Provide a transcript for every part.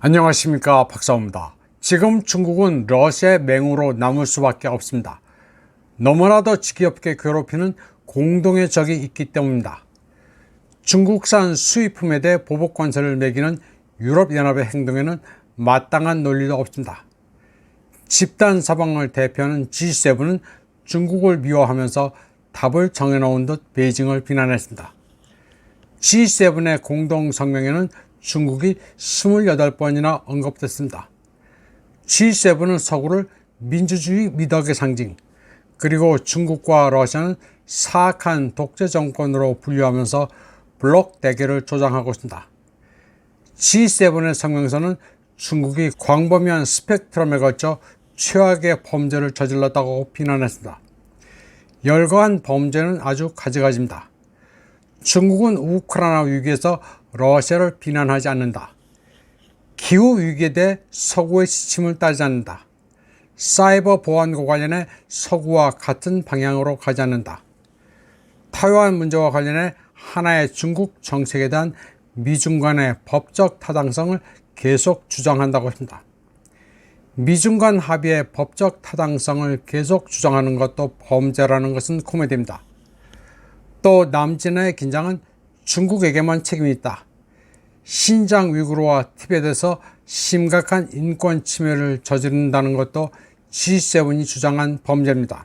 안녕하십니까 박사입니다. 지금 중국은 러시아의 맹우로 남을 수밖에 없습니다. 너무나도 지겹게 괴롭히는 공동의 적이 있기 때문입니다. 중국산 수입품에 대해 보복 관세를 매기는 유럽연합의 행동에는 마땅한 논리도 없습니다. 집단 사방을 대표하는 G7은 중국을 미워하면서 답을 정해놓은 듯 베이징을 비난했습니다. G7의 공동 성명에는 중국이 28번이나 언급됐습니다. G7은 서구를 민주주의 미덕의 상징, 그리고 중국과 러시아는 사악한 독재 정권으로 분류하면서 블록 대결을 조장하고 있습니다. G7의 성명서는 중국이 광범위한 스펙트럼에 걸쳐 최악의 범죄를 저질렀다고 비난했습니다. 열거한 범죄는 아주 가지가지입니다. 중국은 우크라이나 위기에서 러시아를 비난하지 않는다. 기후 위기에 대해 서구의 지침을 따르지 않는다. 사이버 보안과 관련해 서구와 같은 방향으로 가지 않는다. 타이완 문제와 관련해 하나의 중국 정책에 대한 미중 간의 법적 타당성을 계속 주장한다고 했습니다. 미중 간 합의의 법적 타당성을 계속 주장하는 것도 범죄라는 것은 코미디입니다. 또 남진의 긴장은 중국에게만 책임이 있다. 신장 위구르와 티벳에서 심각한 인권 침해를 저지른다는 것도 G7이 주장한 범죄입니다.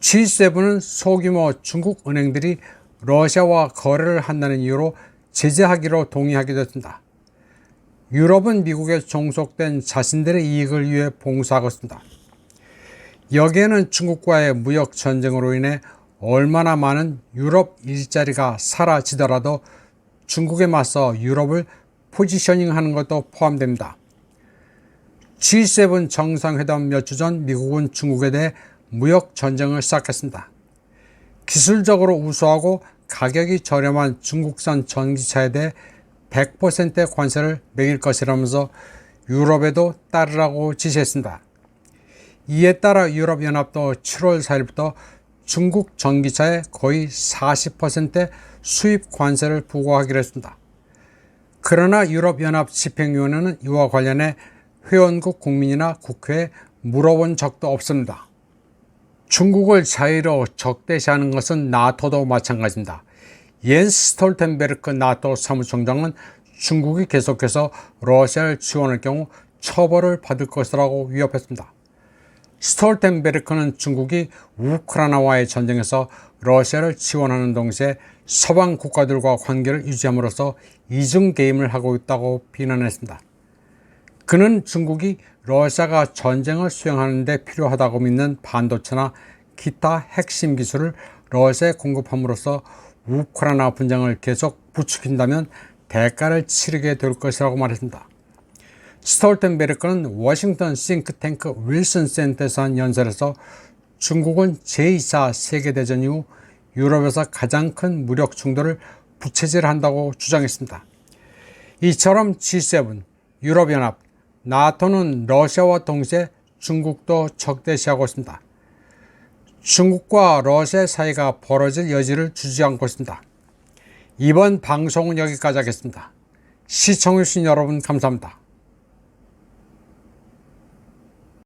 G7은 소규모 중국 은행들이 러시아와 거래를 한다는 이유로 제재하기로 동의하게 됐습니다. 유럽은 미국에 종속된 자신들의 이익을 위해 봉사하고 있습니다. 여기에는 중국과의 무역 전쟁으로 인해 얼마나 많은 유럽 일자리가 사라지더라도 중국에 맞서 유럽을 포지셔닝 하는 것도 포함됩니다. G7 정상회담 몇 주 전 미국은 중국에 대해 무역 전쟁을 시작했습니다. 기술적으로 우수하고 가격이 저렴한 중국산 전기차에 대해 100%의 관세를 매길 것이라면서 유럽에도 따르라고 지시했습니다. 이에 따라 유럽연합도 7월 4일부터 중국 전기차에 거의 40%의 수입 관세를 부과하기로 했습니다. 그러나 유럽연합 집행위원회는 이와 관련해 회원국 국민이나 국회에 물어본 적도 없습니다. 중국을 자의로 적대시하는 것은 나토도 마찬가지입니다. 옌스 스톨텐베르크 나토 사무총장은 중국이 계속해서 러시아를 지원할 경우 처벌을 받을 것이라고 위협했습니다. 스톨텐베르크는 중국이 우크라이나와의 전쟁에서 러시아를 지원하는 동시에 서방 국가들과 관계를 유지함으로써 이중 게임을 하고 있다고 비난했습니다. 그는 중국이 러시아가 전쟁을 수행하는 데 필요하다고 믿는 반도체나 기타 핵심 기술을 러시아에 공급함으로써 우크라이나 분쟁을 계속 부추긴다면 대가를 치르게 될 것이라고 말했습니다. 스톨텐베르크는 워싱턴 싱크탱크 윌슨 센터에서 한 연설에서 중국은 제2차 세계대전 이후 유럽에서 가장 큰 무력 충돌을 부채질한다고 주장했습니다. 이처럼 G7, 유럽연합, 나토는 러시아와 동시에 중국도 적대시하고 있습니다. 중국과 러시아 사이가 벌어질 여지를 주지 않고 있습니다. 이번 방송은 여기까지 하겠습니다. 시청해주신 여러분 감사합니다.